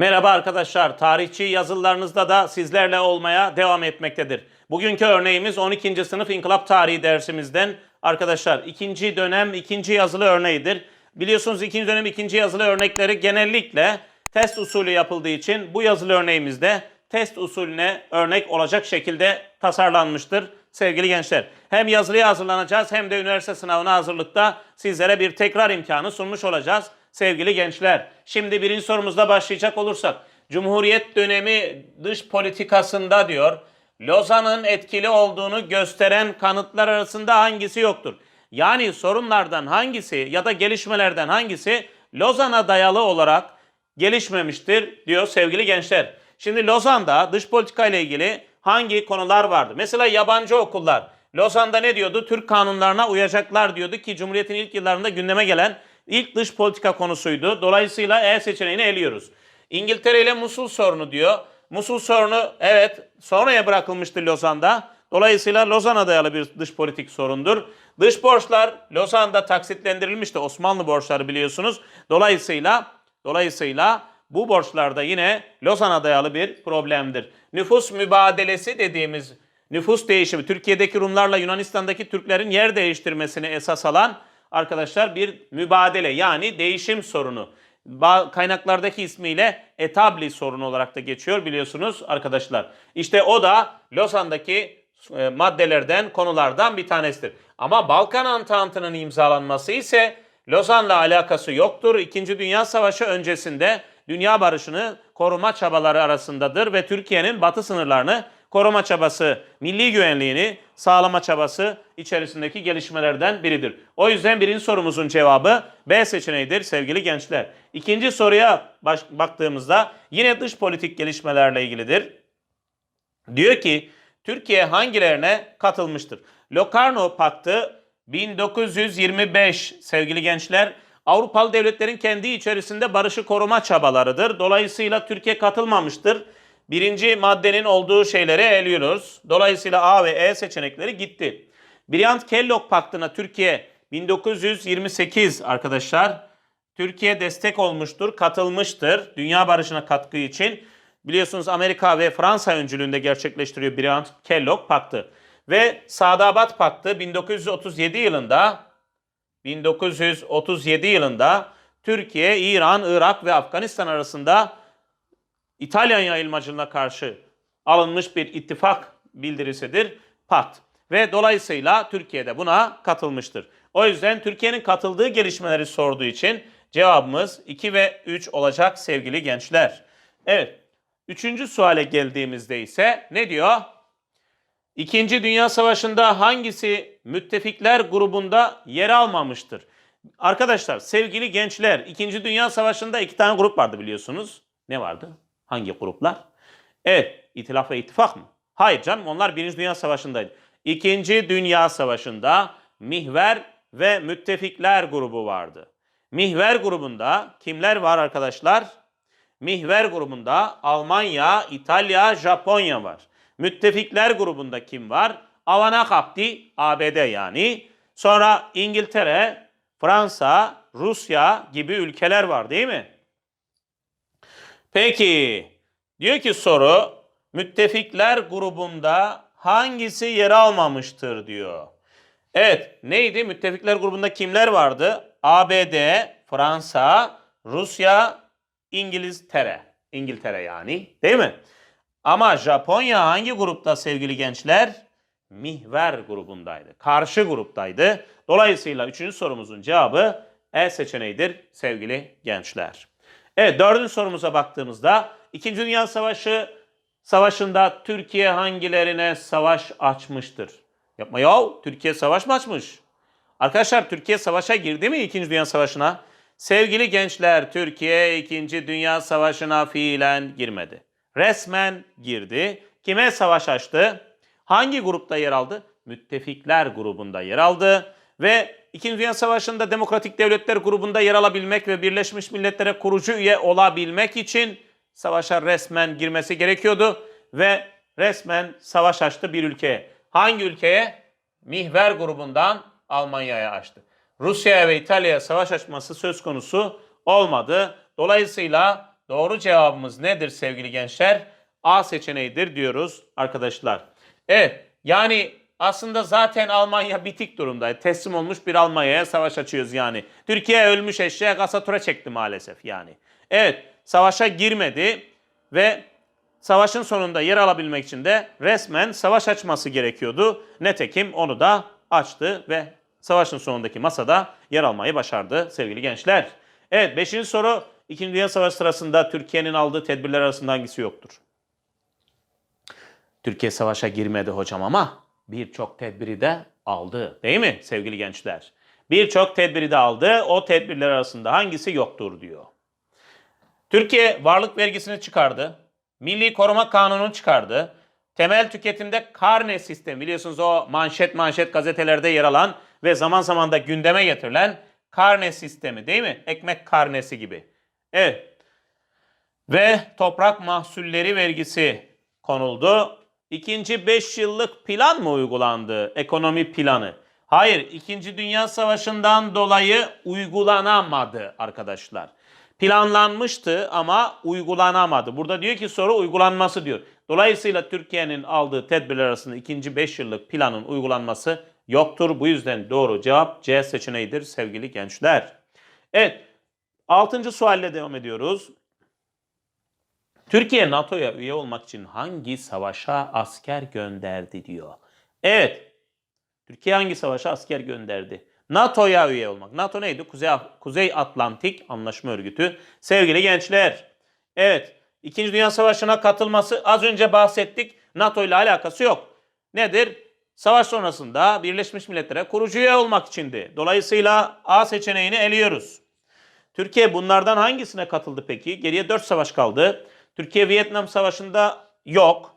Merhaba arkadaşlar. Tarihçi yazılarınızda da sizlerle olmaya devam etmektedir. Bugünkü örneğimiz 12. sınıf İnkılap Tarihi dersimizden. Arkadaşlar ikinci dönem ikinci yazılı örneğidir. Biliyorsunuz ikinci dönem ikinci yazılı örnekleri genellikle test usulü yapıldığı için bu yazılı örneğimizde test usulüne örnek olacak şekilde tasarlanmıştır sevgili gençler. Hem yazılıya hazırlanacağız hem de üniversite sınavına hazırlıkta sizlere bir tekrar imkanı sunmuş olacağız sevgili gençler. Şimdi birinci sorumuzda başlayacak olursak. Cumhuriyet dönemi dış politikasında diyor Lozan'ın etkili olduğunu gösteren kanıtlar arasında hangisi yoktur? Yani sorunlardan hangisi ya da gelişmelerden hangisi Lozan'a dayalı olarak gelişmemiştir diyor sevgili gençler. Şimdi Lozan'da dış politika ile ilgili hangi konular vardı? Mesela yabancı okullar. Lozan'da ne diyordu? Türk kanunlarına uyacaklar diyordu ki Cumhuriyet'in ilk yıllarında gündeme gelen ilk dış politika konusuydu. Dolayısıyla E seçeneğini eliyoruz. İngiltere ile Musul sorunu diyor. Musul sorunu evet sonraya bırakılmıştır Lozan'da. Dolayısıyla Lozan'a dayalı bir dış politik sorundur. Dış borçlar Lozan'da taksitlendirilmişti. Osmanlı borçları biliyorsunuz. Dolayısıyla dolayısıyla bu borçlarda yine Lozan'a dayalı bir problemdir. Nüfus mübadelesi dediğimiz nüfus değişimi Türkiye'deki Rumlarla Yunanistan'daki Türklerin yer değiştirmesini esas alan arkadaşlar bir mübadele yani değişim sorunu. Kaynaklardaki ismiyle etabli sorunu olarak da geçiyor biliyorsunuz arkadaşlar. İşte o da Lozan'daki e, maddelerden, konulardan bir tanesidir. Ama Balkan Antantı'nın imzalanması ise Lozan'la alakası yoktur. İkinci Dünya Savaşı öncesinde dünya barışını koruma çabaları arasındadır ve Türkiye'nin batı sınırlarını koruma çabası, milli güvenliğini sağlama çabası içerisindeki gelişmelerden biridir. O yüzden birinci sorumuzun cevabı B seçeneğidir sevgili gençler. İkinci soruya baktığımızda yine dış politik gelişmelerle ilgilidir. Diyor ki Türkiye hangilerine katılmıştır? Locarno Paktı 1925 sevgili gençler Avrupalı devletlerin kendi içerisinde barışı koruma çabalarıdır. Dolayısıyla Türkiye katılmamıştır. Birinci maddenin olduğu şeyleri eliyoruz. Dolayısıyla A ve E seçenekleri gitti. Briand-Kellogg Paktı'na Türkiye 1928 arkadaşlar Türkiye destek olmuştur, katılmıştır dünya barışına katkı için. Biliyorsunuz Amerika ve Fransa öncülüğünde gerçekleştiriyor Briand-Kellogg Paktı. Ve Sadabat Paktı 1937 yılında 1937 yılında Türkiye, İran, Irak ve Afganistan arasında İtalyan yayılmacılığına karşı alınmış bir ittifak bildirisidir pakt. Ve dolayısıyla Türkiye de buna katılmıştır. O yüzden Türkiye'nin katıldığı gelişmeleri sorduğu için cevabımız 2 ve 3 olacak sevgili gençler. Evet. Üçüncü suale geldiğimizde ise ne diyor? İkinci Dünya Savaşı'nda hangisi müttefikler grubunda yer almamıştır? Arkadaşlar, sevgili gençler, İkinci Dünya Savaşı'nda iki tane grup vardı biliyorsunuz. Ne vardı? Hangi gruplar? Evet, İtilaf ve İttifak mı? Hayır canım, onlar Birinci Dünya Savaşı'ndaydı. İkinci Dünya Savaşı'nda Mihver ve Müttefikler grubu vardı. Mihver grubunda kimler var arkadaşlar? Mihver grubunda Almanya, İtalya, Japonya var. Müttefikler grubunda kim var? Avana Kapti, ABD yani. Sonra İngiltere, Fransa, Rusya gibi ülkeler var değil mi? Peki, diyor ki soru, müttefikler grubunda hangisi yer almamıştır diyor. Evet, neydi? Müttefikler grubunda kimler vardı? ABD, Fransa, Rusya, İngiltere. İngiltere yani, değil mi? Ama Japonya hangi grupta sevgili gençler? Mihver grubundaydı. Karşı gruptaydı. Dolayısıyla üçüncü sorumuzun cevabı E seçeneğidir sevgili gençler. Evet dördüncü sorumuza baktığımızda İkinci Dünya Savaşı savaşında Türkiye hangilerine savaş açmıştır? Yapma ya Türkiye savaş mı açmış? Arkadaşlar Türkiye savaşa girdi mi İkinci Dünya Savaşı'na? Sevgili gençler Türkiye İkinci Dünya Savaşı'na fiilen girmedi. Resmen girdi. Kime savaş açtı? Hangi grupta yer aldı? Müttefikler grubunda yer aldı. Ve İkinci Dünya Savaşı'nda Demokratik Devletler grubunda yer alabilmek ve Birleşmiş Milletler'e kurucu üye olabilmek için savaşa resmen girmesi gerekiyordu. Ve resmen savaş açtı bir ülkeye. Hangi ülkeye? Mihver grubundan Almanya'ya açtı. Rusya'ya ve İtalya'ya savaş açması söz konusu olmadı. Dolayısıyla doğru cevabımız nedir sevgili gençler? A seçeneğidir diyoruz arkadaşlar. Evet yani aslında zaten Almanya bitik durumda. Teslim olmuş bir Almanya'ya savaş açıyoruz yani. Türkiye ölmüş eşeğe kasatura çekti maalesef yani. Evet savaşa girmedi ve savaşın sonunda yer alabilmek için de resmen savaş açması gerekiyordu. Netekim onu da açtı ve savaşın sonundaki masada yer almayı başardı sevgili gençler. Evet 5. soru 2. Dünya Savaşı sırasında Türkiye'nin aldığı tedbirler arasında hangisi yoktur? Türkiye savaşa girmedi hocam ama birçok tedbiri de aldı. Değil mi sevgili gençler? Birçok tedbiri de aldı. O tedbirler arasında hangisi yoktur diyor. Türkiye varlık vergisini çıkardı. Milli Koruma Kanunu'nu çıkardı. Temel tüketimde karne sistemi biliyorsunuz o manşet manşet gazetelerde yer alan ve zaman zaman da gündeme getirilen karne sistemi değil mi? Ekmek karnesi gibi. Evet. Ve toprak mahsulleri vergisi konuldu. İkinci 5 yıllık plan mı uygulandı? Ekonomi planı. Hayır, İkinci Dünya Savaşı'ndan dolayı uygulanamadı arkadaşlar. Planlanmıştı ama uygulanamadı. Burada diyor ki soru uygulanması diyor. Dolayısıyla Türkiye'nin aldığı tedbirler arasında ikinci 5 yıllık planın uygulanması yoktur. Bu yüzden doğru cevap C seçeneğidir sevgili gençler. Evet, 6. sualle devam ediyoruz. Türkiye NATO'ya üye olmak için hangi savaşa asker gönderdi diyor. Evet. Türkiye hangi savaşa asker gönderdi? NATO'ya üye olmak. NATO neydi? Kuzey, Kuzey Atlantik Anlaşma Örgütü. Sevgili gençler. Evet. İkinci Dünya Savaşı'na katılması az önce bahsettik. NATO ile alakası yok. Nedir? Savaş sonrasında Birleşmiş Milletler'e kurucu üye olmak içindi. Dolayısıyla A seçeneğini eliyoruz. Türkiye bunlardan hangisine katıldı peki? Geriye 4 savaş kaldı. Türkiye Vietnam Savaşı'nda yok.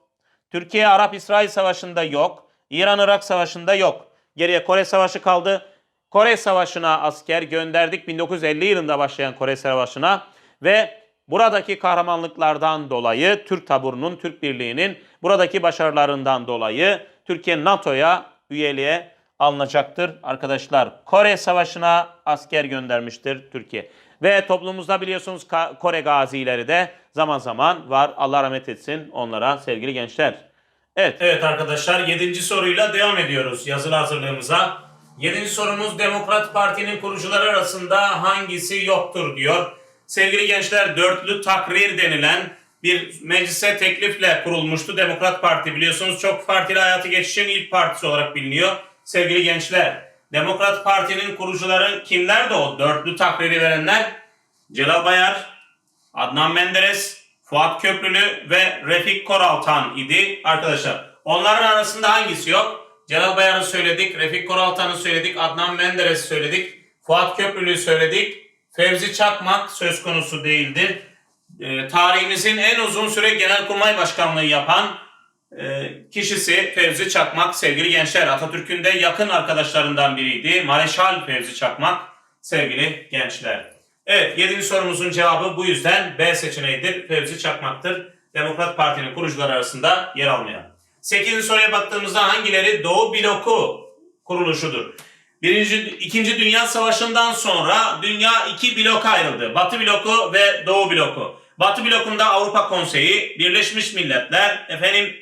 Türkiye Arap-İsrail Savaşı'nda yok. İran-Irak Savaşı'nda yok. Geriye Kore Savaşı kaldı. Kore Savaşı'na asker gönderdik 1950 yılında başlayan Kore Savaşı'na ve buradaki kahramanlıklardan dolayı Türk taburunun, Türk birliğinin buradaki başarılarından dolayı Türkiye NATO'ya üyeliğe alınacaktır arkadaşlar. Kore Savaşı'na asker göndermiştir Türkiye. Ve toplumumuzda biliyorsunuz Kore gazileri de zaman zaman var. Allah rahmet etsin onlara sevgili gençler. Evet. Evet arkadaşlar 7. soruyla devam ediyoruz yazılı hazırlığımıza. 7. sorumuz Demokrat Parti'nin kurucuları arasında hangisi yoktur diyor. Sevgili gençler dörtlü takrir denilen bir meclise teklifle kurulmuştu Demokrat Parti. Biliyorsunuz çok partili hayatı geçişin ilk partisi olarak biliniyor. Sevgili gençler, Demokrat Parti'nin kurucuları kimlerdi o dörtlü takriri verenler? Celal Bayar, Adnan Menderes, Fuat Köprülü ve Refik Koraltan idi arkadaşlar. Onların arasında hangisi yok? Celal Bayar'ı söyledik, Refik Koraltan'ı söyledik, Adnan Menderes'i söyledik, Fuat Köprülü'yü söyledik. Fevzi Çakmak söz konusu değildir. Ee, tarihimizin en uzun süre Genelkurmay Başkanlığı yapan e, kişisi Fevzi Çakmak sevgili gençler. Atatürk'ün de yakın arkadaşlarından biriydi. Mareşal Fevzi Çakmak sevgili gençler. Evet 7. sorumuzun cevabı bu yüzden B seçeneğidir. Fevzi Çakmak'tır. Demokrat Parti'nin kurucuları arasında yer almayan. 8. soruya baktığımızda hangileri Doğu bloku kuruluşudur? Birinci, İkinci Dünya Savaşı'ndan sonra dünya iki bloka ayrıldı. Batı bloku ve Doğu bloku. Batı blokunda Avrupa Konseyi, Birleşmiş Milletler, efendim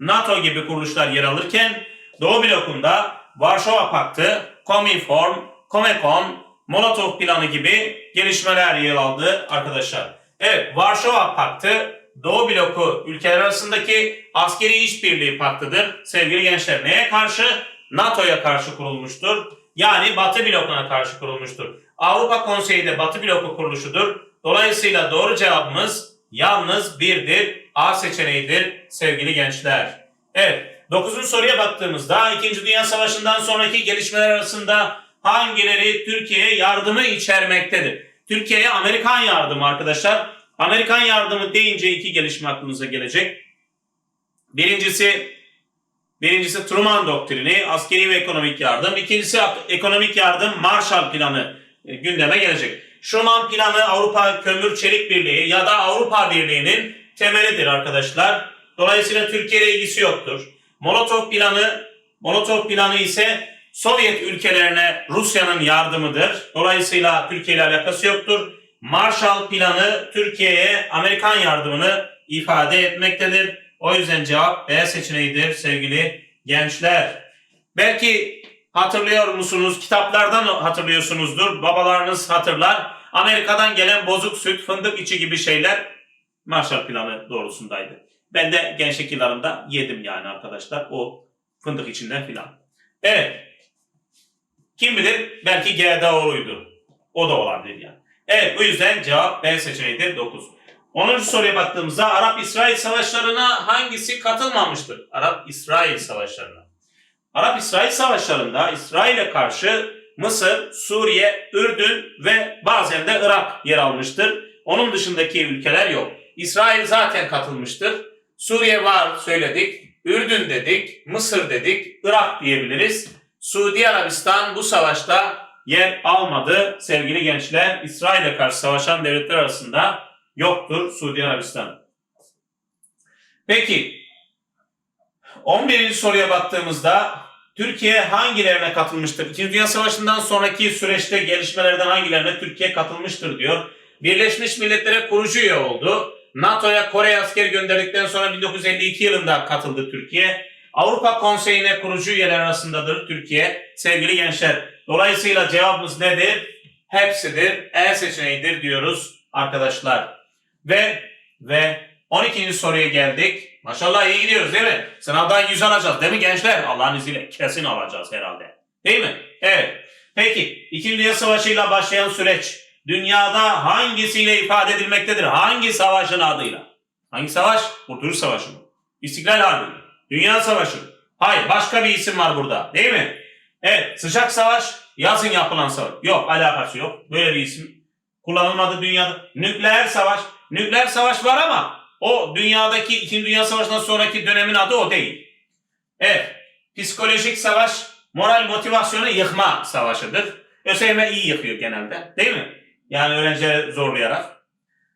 NATO gibi kuruluşlar yer alırken Doğu blokunda Varşova Paktı, Kominform, Comecon, Molotov planı gibi gelişmeler yer aldı arkadaşlar. Evet Varşova Paktı Doğu bloku ülkeler arasındaki askeri işbirliği paktıdır. Sevgili gençler neye karşı? NATO'ya karşı kurulmuştur. Yani Batı blokuna karşı kurulmuştur. Avrupa Konseyi de Batı bloku kuruluşudur. Dolayısıyla doğru cevabımız yalnız birdir. A seçeneğidir sevgili gençler. Evet. 9. soruya baktığımızda 2. Dünya Savaşı'ndan sonraki gelişmeler arasında hangileri Türkiye'ye yardımı içermektedir? Türkiye'ye Amerikan yardımı arkadaşlar. Amerikan yardımı deyince iki gelişme aklınıza gelecek. Birincisi Birincisi Truman doktrini, askeri ve ekonomik yardım. İkincisi ekonomik yardım Marshall planı e, gündeme gelecek. Schuman planı Avrupa Kömür Çelik Birliği ya da Avrupa Birliği'nin temelidir arkadaşlar. Dolayısıyla Türkiye ile ilgisi yoktur. Molotov planı Molotov planı ise Sovyet ülkelerine Rusya'nın yardımıdır. Dolayısıyla Türkiye ile alakası yoktur. Marshall Planı Türkiye'ye Amerikan yardımını ifade etmektedir. O yüzden cevap B seçeneğidir sevgili gençler. Belki hatırlıyor musunuz? Kitaplardan hatırlıyorsunuzdur. Babalarınız hatırlar. Amerika'dan gelen bozuk süt, fındık içi gibi şeyler Marshall Planı doğrusundaydı. Ben de gençlik yıllarında yedim yani arkadaşlar o fındık içinden filan. Evet. Kim bilir belki GDO'luydu. O da olabilir yani. Evet bu yüzden cevap B seçeneğidir 9. 10. soruya baktığımızda Arap-İsrail savaşlarına hangisi katılmamıştır? Arap-İsrail savaşlarına. Arap-İsrail savaşlarında İsrail'e karşı Mısır, Suriye, Ürdün ve bazen de Irak yer almıştır. Onun dışındaki ülkeler yok. İsrail zaten katılmıştır. Suriye var söyledik. Ürdün dedik, Mısır dedik, Irak diyebiliriz. Suudi Arabistan bu savaşta yer almadı sevgili gençler. İsrail'e karşı savaşan devletler arasında yoktur Suudi Arabistan. Peki 11. soruya baktığımızda Türkiye hangilerine katılmıştır? İkinci Dünya Savaşı'ndan sonraki süreçte gelişmelerden hangilerine Türkiye katılmıştır diyor. Birleşmiş Milletler'e kurucu üye oldu. NATO'ya Kore asker gönderdikten sonra 1952 yılında katıldı Türkiye. Avrupa Konseyi'ne kurucu üyeler arasındadır Türkiye. Sevgili gençler, dolayısıyla cevabımız nedir? Hepsidir. E seçeneğidir diyoruz arkadaşlar. Ve ve 12. soruya geldik. Maşallah iyi gidiyoruz değil mi? Sınavdan 100 alacağız değil mi gençler? Allah'ın izniyle kesin alacağız herhalde. Değil mi? Evet. Peki İkinci Dünya Savaşı ile başlayan süreç dünyada hangisiyle ifade edilmektedir? Hangi savaşın adıyla? Hangi savaş? Kurtuluş Savaşı mı? İstiklal Harbi mi? Dünya Savaşı mı? Hayır başka bir isim var burada değil mi? Evet sıcak savaş yazın yapılan savaş. Yok alakası yok. Böyle bir isim kullanılmadı dünyada. Nükleer savaş. Nükleer savaş var ama o dünyadaki 2. Dünya Savaşı'ndan sonraki dönemin adı o değil. Evet. Psikolojik savaş moral motivasyonu yıkma savaşıdır. ÖSYM iyi yıkıyor genelde. Değil mi? Yani öğrencileri zorlayarak.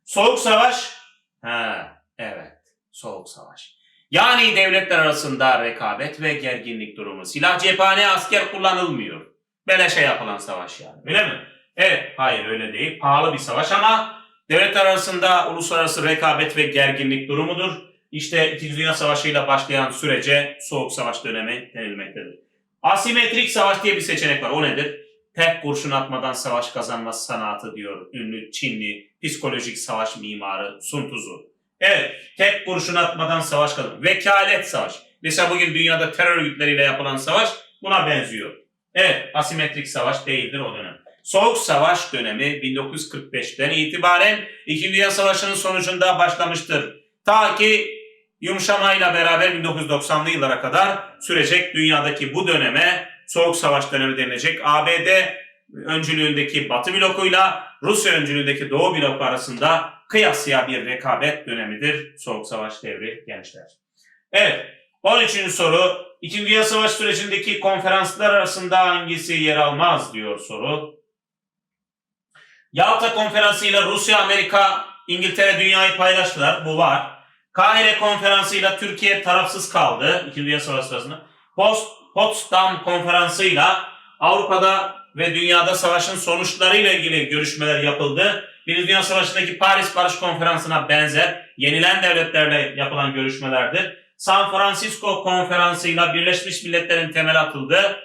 Soğuk savaş. Ha, evet. Soğuk savaş. Yani devletler arasında rekabet ve gerginlik durumu. Silah cephane asker kullanılmıyor. Beleşe yapılan savaş yani. Öyle mi? Evet. Hayır öyle değil. Pahalı bir savaş ama devletler arasında uluslararası rekabet ve gerginlik durumudur. İşte İkinci Dünya Savaşı ile başlayan sürece Soğuk Savaş dönemi denilmektedir. Asimetrik savaş diye bir seçenek var. O nedir? Tek kurşun atmadan savaş kazanma sanatı diyor ünlü Çinli psikolojik savaş mimarı Sun Tzu. Evet, tek kurşun atmadan savaş kazanma. Vekalet savaş. Mesela bugün dünyada terör örgütleriyle yapılan savaş buna benziyor. Evet, asimetrik savaş değildir o dönem. Soğuk Savaş dönemi 1945'ten itibaren İkinci Dünya Savaşı'nın sonucunda başlamıştır. Ta ki yumuşamayla beraber 1990'lı yıllara kadar sürecek dünyadaki bu döneme Soğuk Savaş dönemi denilecek. ABD öncülüğündeki Batı blokuyla Rusya öncülüğündeki Doğu bloku arasında kıyasıya bir rekabet dönemidir Soğuk Savaş devri gençler. Evet, 13. soru. İkinci Dünya Savaş sürecindeki konferanslar arasında hangisi yer almaz diyor soru. Yalta Konferansı ile Rusya, Amerika, İngiltere dünyayı paylaştılar. Bu var. Kahire Konferansı ile Türkiye tarafsız kaldı. İkinci Dünya Savaşı sırasında. Post, Potsdam Konferansı ile Avrupa'da ve dünyada savaşın sonuçlarıyla ilgili görüşmeler yapıldı. Birinci Dünya Savaşı'ndaki Paris Barış Konferansı'na benzer yenilen devletlerle yapılan görüşmelerdir. San Francisco Konferansı ile Birleşmiş Milletler'in temeli atıldı.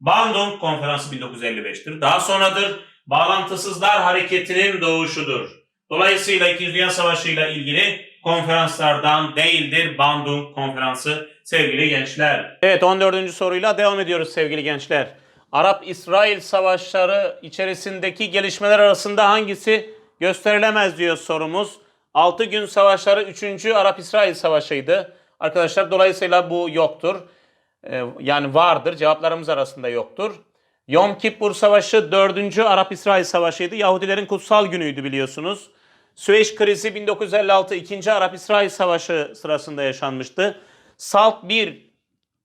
Bandung Konferansı 1955'tir. Daha sonradır bağlantısızlar hareketinin doğuşudur. Dolayısıyla 2. Dünya Savaşı ile ilgili konferanslardan değildir Bandung Konferansı sevgili gençler. Evet 14. soruyla devam ediyoruz sevgili gençler. Arap-İsrail savaşları içerisindeki gelişmeler arasında hangisi gösterilemez diyor sorumuz. 6 gün savaşları 3. Arap-İsrail savaşıydı. Arkadaşlar dolayısıyla bu yoktur. Ee, yani vardır cevaplarımız arasında yoktur. Yom Kippur Savaşı 4. Arap-İsrail Savaşı'ydı. Yahudilerin kutsal günüydü biliyorsunuz. Süveyş krizi 1956 2. Arap-İsrail Savaşı sırasında yaşanmıştı. Salt 1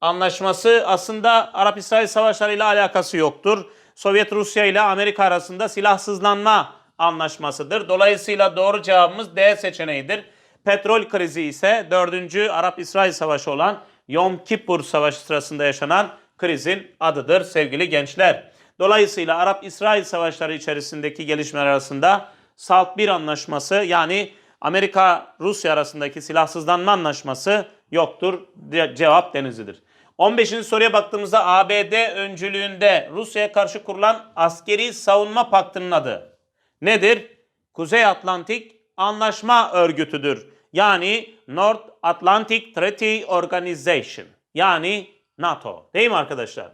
anlaşması aslında Arap-İsrail Savaşları ile alakası yoktur. Sovyet Rusya ile Amerika arasında silahsızlanma anlaşmasıdır. Dolayısıyla doğru cevabımız D seçeneğidir. Petrol krizi ise 4. Arap-İsrail Savaşı olan Yom Kippur Savaşı sırasında yaşanan krizin adıdır sevgili gençler. Dolayısıyla Arap-İsrail savaşları içerisindeki gelişmeler arasında SALT 1 anlaşması yani Amerika-Rusya arasındaki silahsızlanma anlaşması yoktur. Ce- Cevap Denizli'dir. 15. soruya baktığımızda ABD öncülüğünde Rusya'ya karşı kurulan askeri savunma paktının adı nedir? Kuzey Atlantik Anlaşma Örgütüdür. Yani North Atlantic Treaty Organization. Yani NATO. Değil mi arkadaşlar?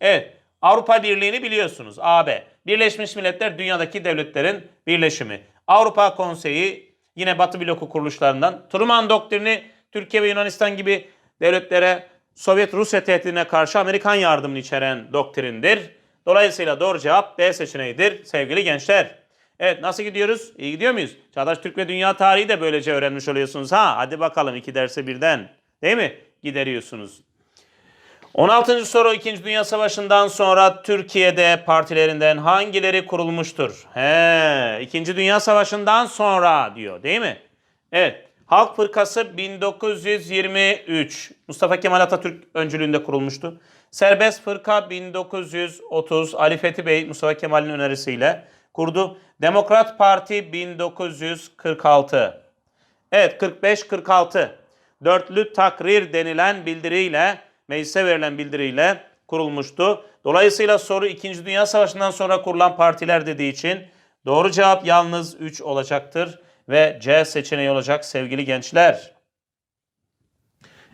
Evet. Avrupa Birliği'ni biliyorsunuz. AB. Birleşmiş Milletler dünyadaki devletlerin birleşimi. Avrupa Konseyi yine Batı bloku kuruluşlarından. Truman doktrini Türkiye ve Yunanistan gibi devletlere Sovyet Rusya tehdidine karşı Amerikan yardımını içeren doktrindir. Dolayısıyla doğru cevap B seçeneğidir sevgili gençler. Evet nasıl gidiyoruz? İyi gidiyor muyuz? Çağdaş Türk ve Dünya Tarihi de böylece öğrenmiş oluyorsunuz. Ha hadi bakalım iki derse birden. Değil mi? Gideriyorsunuz. 16. soru 2. Dünya Savaşı'ndan sonra Türkiye'de partilerinden hangileri kurulmuştur? He, 2. Dünya Savaşı'ndan sonra diyor değil mi? Evet. Halk Fırkası 1923. Mustafa Kemal Atatürk öncülüğünde kurulmuştu. Serbest Fırka 1930. Ali Fethi Bey Mustafa Kemal'in önerisiyle kurdu. Demokrat Parti 1946. Evet 45-46. Dörtlü takrir denilen bildiriyle, meclise verilen bildiriyle kurulmuştu. Dolayısıyla soru 2. Dünya Savaşı'ndan sonra kurulan partiler dediği için doğru cevap yalnız 3 olacaktır ve C seçeneği olacak sevgili gençler.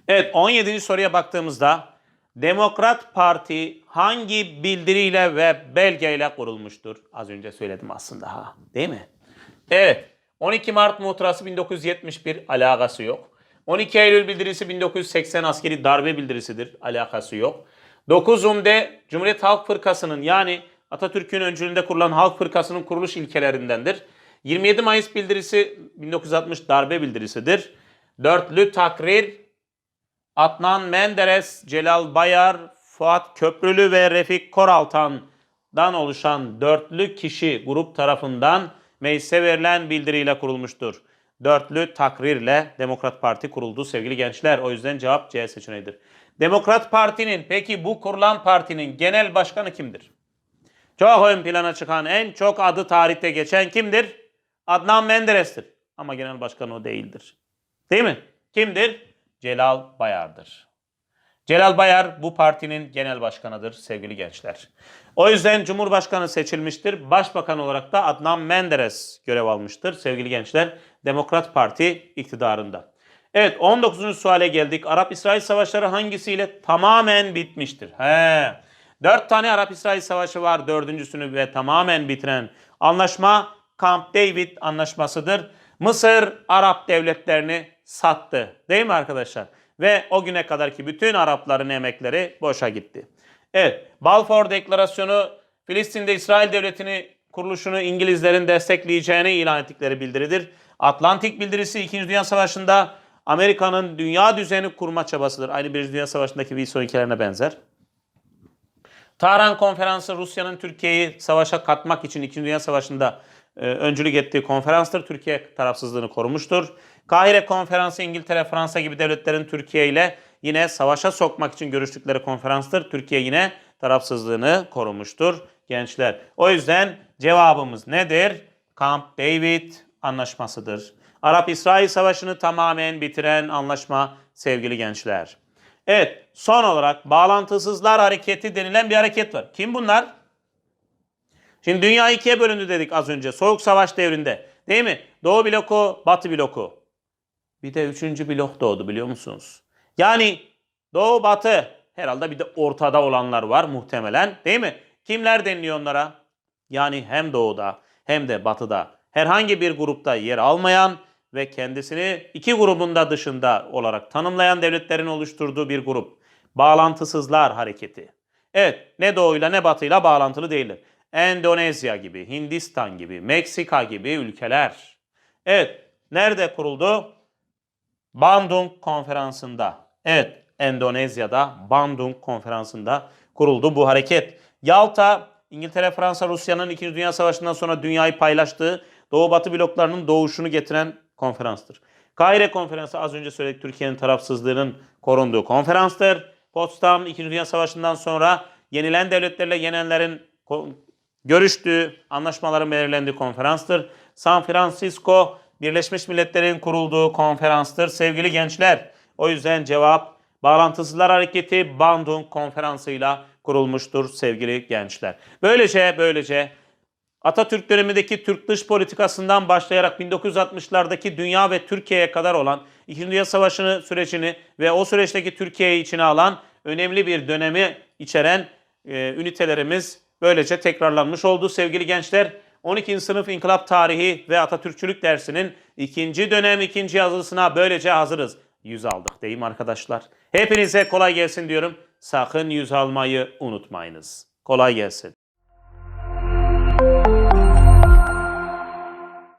Evet 17. soruya baktığımızda Demokrat Parti hangi bildiriyle ve belgeyle kurulmuştur? Az önce söyledim aslında ha. Değil mi? Evet. 12 Mart Muhtırası 1971 alakası yok. 12 Eylül bildirisi 1980 askeri darbe bildirisidir. Alakası yok. 9 Umde Cumhuriyet Halk Fırkası'nın yani Atatürk'ün öncülüğünde kurulan Halk Fırkası'nın kuruluş ilkelerindendir. 27 Mayıs bildirisi 1960 darbe bildirisidir. Dörtlü takrir Adnan Menderes, Celal Bayar, Fuat Köprülü ve Refik Koraltan'dan oluşan dörtlü kişi grup tarafından meclise verilen bildiriyle kurulmuştur. Dörtlü takrirle Demokrat Parti kuruldu sevgili gençler. O yüzden cevap C seçeneğidir. Demokrat Parti'nin peki bu kurulan partinin genel başkanı kimdir? Çok ön plana çıkan en çok adı tarihte geçen kimdir? Adnan Menderes'tir. Ama genel başkanı o değildir. Değil mi? Kimdir? Celal Bayar'dır. Celal Bayar bu partinin genel başkanıdır sevgili gençler. O yüzden Cumhurbaşkanı seçilmiştir. Başbakan olarak da Adnan Menderes görev almıştır sevgili gençler. Demokrat Parti iktidarında. Evet 19. suale geldik. Arap-İsrail savaşları hangisiyle tamamen bitmiştir? He. Dört tane Arap-İsrail savaşı var. Dördüncüsünü ve tamamen bitiren anlaşma Camp David anlaşmasıdır. Mısır Arap devletlerini sattı. Değil mi arkadaşlar? Ve o güne kadarki bütün Arapların emekleri boşa gitti. Evet, Balfour Deklarasyonu Filistin'de İsrail Devleti'ni kuruluşunu İngilizlerin destekleyeceğini ilan ettikleri bildiridir. Atlantik Bildirisi 2. Dünya Savaşı'nda Amerika'nın dünya düzeni kurma çabasıdır. Aynı 1. Dünya Savaşı'ndaki Wilson ilkelerine benzer. Tahran Konferansı Rusya'nın Türkiye'yi savaşa katmak için 2. Dünya Savaşı'nda e, öncülük ettiği konferanstır. Türkiye tarafsızlığını korumuştur. Kahire Konferansı İngiltere, Fransa gibi devletlerin Türkiye ile yine savaşa sokmak için görüştükleri konferanstır. Türkiye yine tarafsızlığını korumuştur gençler. O yüzden cevabımız nedir? Camp David anlaşmasıdır. Arap-İsrail Savaşı'nı tamamen bitiren anlaşma sevgili gençler. Evet, son olarak bağlantısızlar hareketi denilen bir hareket var. Kim bunlar? Şimdi dünya ikiye bölündü dedik az önce. Soğuk savaş devrinde. Değil mi? Doğu bloku, batı bloku. Bir de üçüncü blok doğdu biliyor musunuz? Yani doğu batı herhalde bir de ortada olanlar var muhtemelen. Değil mi? Kimler deniliyor onlara? Yani hem doğuda hem de batıda herhangi bir grupta yer almayan ve kendisini iki grubunda dışında olarak tanımlayan devletlerin oluşturduğu bir grup. Bağlantısızlar hareketi. Evet ne doğuyla ne batıyla bağlantılı değiller. Endonezya gibi, Hindistan gibi, Meksika gibi ülkeler. Evet nerede kuruldu? Bandung Konferansı'nda. Evet Endonezya'da Bandung Konferansı'nda kuruldu bu hareket. Yalta İngiltere, Fransa, Rusya'nın 2. Dünya Savaşı'ndan sonra dünyayı paylaştığı Doğu Batı bloklarının doğuşunu getiren konferanstır. Kahire Konferansı az önce söyledik Türkiye'nin tarafsızlığının korunduğu konferanstır. Potsdam 2. Dünya Savaşı'ndan sonra yenilen devletlerle yenenlerin görüştüğü, anlaşmaların belirlendiği konferanstır. San Francisco Birleşmiş Milletler'in kurulduğu konferanstır sevgili gençler. O yüzden cevap Bağlantısızlar Hareketi Bandung konferansıyla kurulmuştur sevgili gençler. Böylece böylece Atatürk dönemindeki Türk dış politikasından başlayarak 1960'lardaki dünya ve Türkiye'ye kadar olan İkinci Dünya Savaşı'nı sürecini ve o süreçteki Türkiye'yi içine alan önemli bir dönemi içeren e, ünitelerimiz böylece tekrarlanmış oldu sevgili gençler. 12. sınıf İnkılap Tarihi ve Atatürkçülük dersinin ikinci dönem ikinci yazısına böylece hazırız. Yüz aldık değil mi arkadaşlar? Hepinize kolay gelsin diyorum. Sakın yüz almayı unutmayınız. Kolay gelsin.